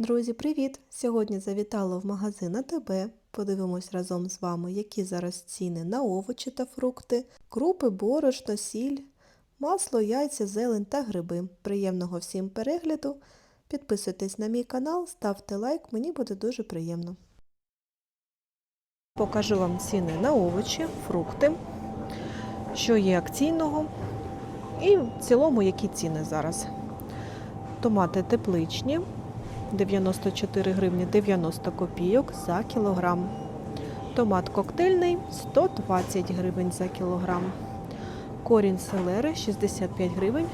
Друзі, привіт! Сьогодні завітала в магазин АТБ. Подивимось разом з вами, які зараз ціни на овочі та фрукти, крупи, борошно, сіль, масло, яйця, зелень та гриби. Приємного всім перегляду! Підписуйтесь на мій канал, ставте лайк, мені буде дуже приємно. Покажу вам ціни на овочі, фрукти, що є акційного і в цілому які ціни зараз. Томати тепличні 94 гривні 90 копійок за кілограм. Томат коктейльний 120 гривень за кілограм. Корінь селери 65 гривень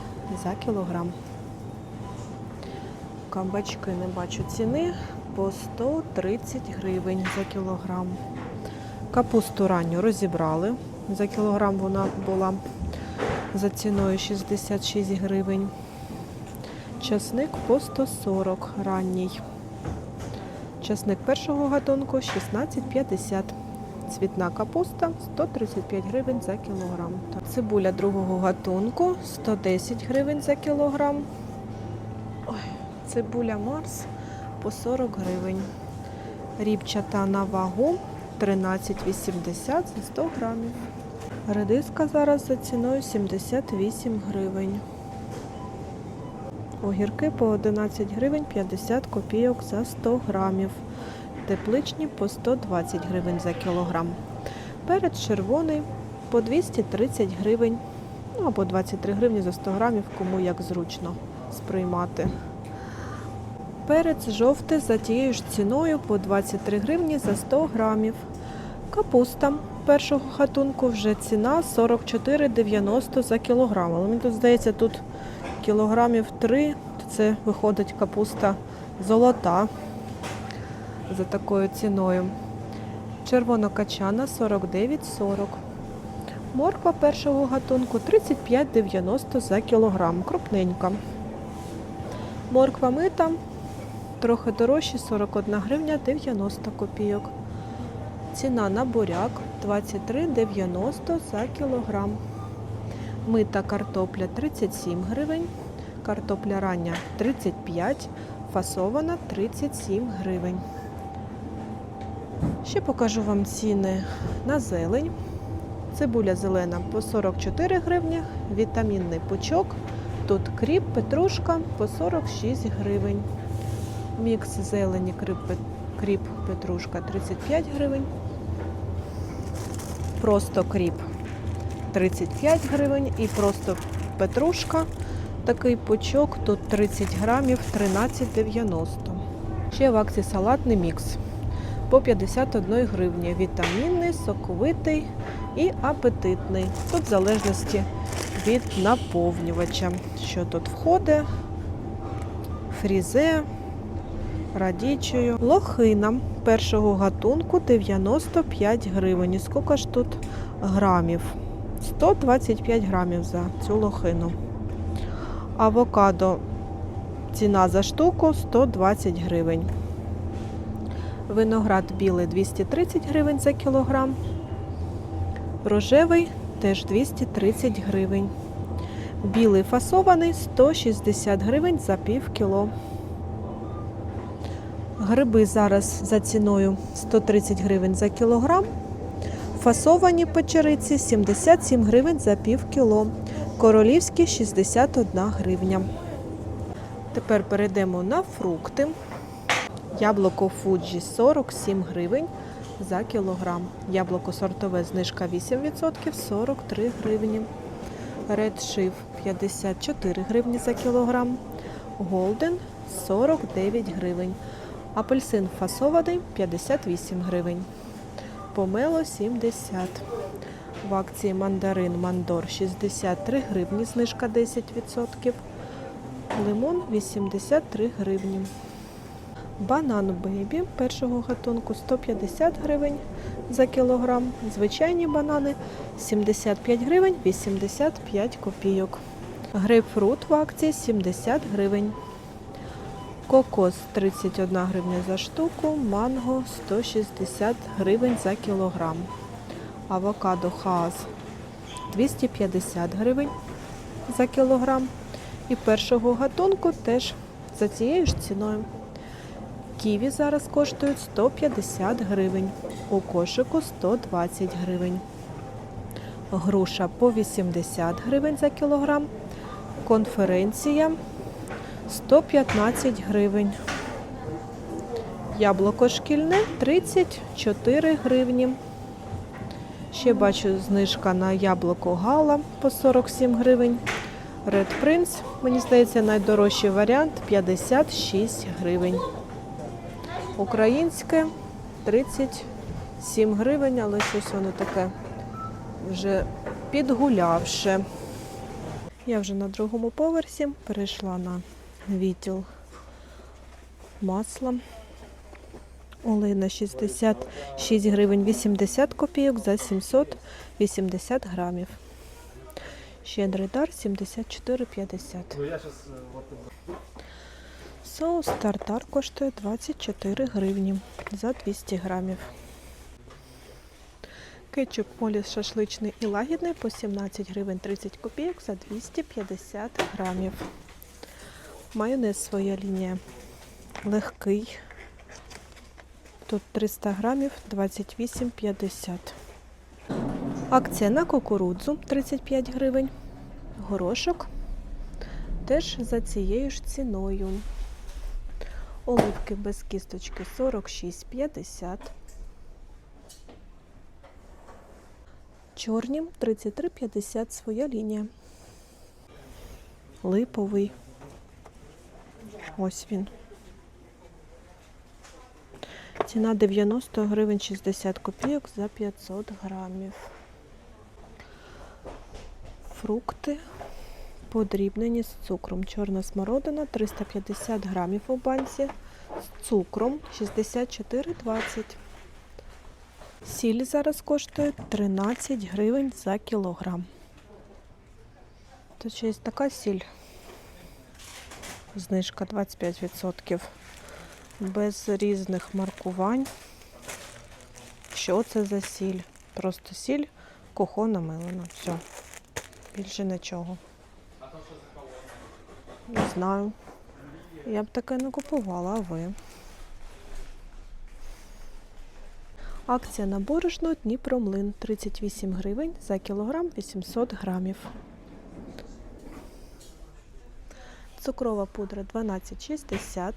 за кілограм. Кабачки не бачу ціни по 130 гривень за кілограм. Капусту ранню розібрали. За кілограм вона була за ціною 66 гривень. Часник по 140 ранній. Часник першого гатунку 16,50. Цвітна капуста 135 гривень за кілограм. Цибуля другого гатунку 110 гривень за кілограм. Ой, цибуля Марс по 40 гривень. Рібчата на вагу 13,80 за 100 грамів. Редиска зараз за ціною 78 гривень. Огірки по 11 гривень 50 копійок за 100 грамів. Тепличні по 120 гривень за кілограм. Перець червоний по 230 гривень, ну або 23 гривні за 100 грамів, кому як зручно сприймати. Перець жовтий за тією ж ціною по 23 гривні за 100 грамів. Капуста першого хатунку вже ціна 44,90 за кілограм. Але мені тут здається, тут кілограмів 3, то це виходить капуста золота за такою ціною. Червонокачана 49,40. Морква першого гатунку 35,90 за кілограм. Крупненька. Морква мита трохи дорожче 41 гривня 90 копійок. Ціна на буряк 23,90 за кілограм. Мита картопля 37 гривень, картопля рання 35, фасована 37 гривень. Ще покажу вам ціни на зелень. Цибуля зелена по 44 гривні, вітамінний пучок. Тут кріп, петрушка по 46 гривень. Мікс зелені, кріп, петрушка 35 гривень. Просто кріп 35 гривень і просто петрушка. Такий пучок, тут 30 грамів 13,90. Ще в акції салатний мікс по 51 гривні. Вітамінний, соковитий і апетитний. Тут в залежності від наповнювача. Що тут входить? Фрізе, радічою. Лохина першого гатунку 95 гривень. І скільки ж тут грамів? 125 грамів за цю лохину. Авокадо ціна за штуку 120 гривень. Виноград білий 230 гривень за кілограм. Рожевий теж 230 гривень. Білий фасований 160 гривень за пів кіло. Гриби зараз за ціною 130 гривень за кілограм. Фасовані печериці 77 гривень за пів кіло. Королівські 61 гривня. Тепер перейдемо на фрукти. Яблуко Фуджі 47 гривень за кілограм. Яблуко сортове знижка 8%, 43 гривні. Shift 54 гривні за кілограм. Голден 49 гривень. Апельсин фасований 58 гривень. Помело 70. В акції мандарин Мандор 63 гривні, знижка 10%. Лимон 83 гривні. Банан бейбі першого гатунку 150 гривень за кілограм. Звичайні банани 75 гривень 85 копійок. Грейпфрут в акції 70 гривень. Кокос 31 гривня за штуку, манго 160 гривень за кілограм. Авокадо хаас 250 гривень за кілограм. І першого гатунку теж за цією ж ціною. Ківі зараз коштують 150 гривень. У кошику 120 гривень. Груша по 80 гривень за кілограм. Конференція 115 гривень. Яблуко шкільне 34 гривні. Ще бачу знижка на яблуко гала по 47 гривень. Red Prince, мені здається, найдорожчий варіант 56 гривень. Українське 37 гривень, але щось воно таке вже підгулявше. Я вже на другому поверсі перейшла на відділ масла. Олейна 66 гривень 80 копійок за 780 грамів. Щедрий дар 74,50. Ну я сейчас Соус тартар коштує 24 гривні за 200 грамів. Кетчуп моліс шашличний і лагідний по 17 гривень 30 копійок за 250 грамів. Майонез своя лінія легкий. Тут 300 грамів 28,50. Акція на кукурудзу 35 гривень. Горошок теж за цією ж ціною. Оливки без кісточки 46,50. Чорні 33,50 своя лінія. Липовий. Ось він. Ціна 90 гривень 60 копійок за 500 грамів. Фрукти подрібнені з цукром. Чорна смородина 350 грамів у банці з цукром 64,20. Сіль зараз коштує 13 гривень за кілограм. Тут ще є така сіль. Знижка 25%. Без різних маркувань. Що це за сіль? Просто сіль кухона милена. Все. Більше нічого. Не знаю. Я б таке не купувала, а ви? Акція на борошно Дніпромлин 38 гривень за кілограм 800 грамів. Цукрова пудра 12,60,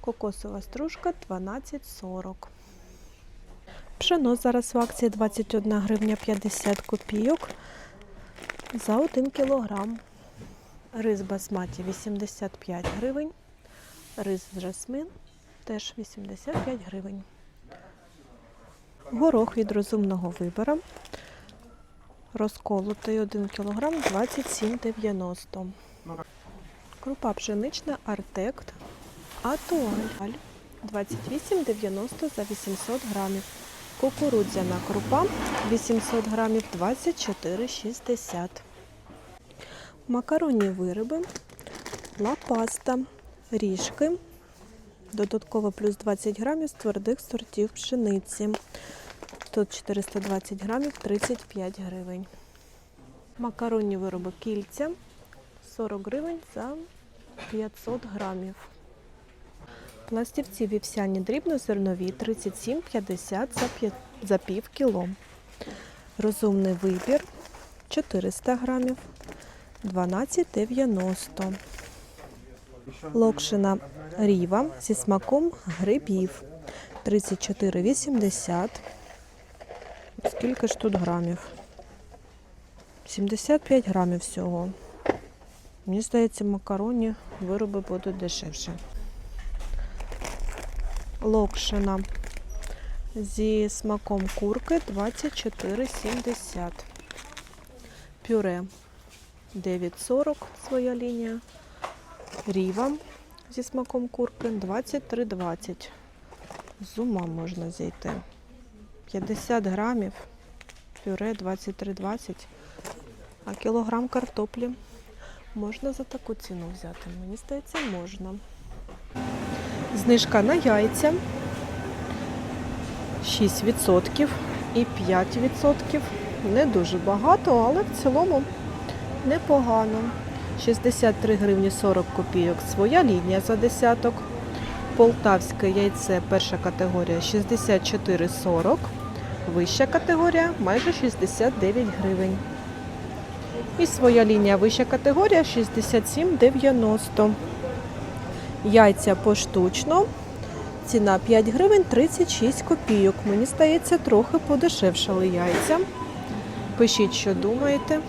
кокосова стружка 12,40. Пшено зараз в акції 21 гривня 50 копійок за 1 кілограм. Рис басматі 85 гривень. Рис жасмин теж 85 гривень. Горох від розумного вибора. Розколотий 1 кг 27,90. Крупа пшенична Артект Атуаль 28,90 за 800 грамів. Кукурудзяна крупа 800 грамів 24,60. Макаронні вироби, лапаста, ріжки, додатково плюс 20 грамів з твердих сортів пшениці. Тут 420 грамів 35 гривень. Макаронні вироби кільця 40 гривень за 500 грамів. Пластівці вівсяні дрібнозернові 37,50 за, пів кіло. Розумний вибір 400 грамів 12,90. Локшина ріва зі смаком грибів 34,80. Скільки ж тут грамів? 75 грамів всього. Мені здається, макароні вироби будуть дешевше. Локшина зі смаком курки 24,70. Пюре 9,40 своя лінія. Ріва зі смаком курки 23,20. З ума можна зійти. 50 грамів, пюре 23,20. А кілограм картоплі можна за таку ціну взяти. Мені здається, можна. Знижка на яйця 6% і 5%. Не дуже багато, але в цілому непогано. 63 гривні 40 копійок своя лінія за десяток. Полтавське яйце перша категорія 64,40. Вища категорія майже 69 гривень. І своя лінія вища категорія 67,90. Яйця поштучно. Ціна 5 гривень 36 копійок. Мені здається, трохи подешевшали яйця. Пишіть, що думаєте.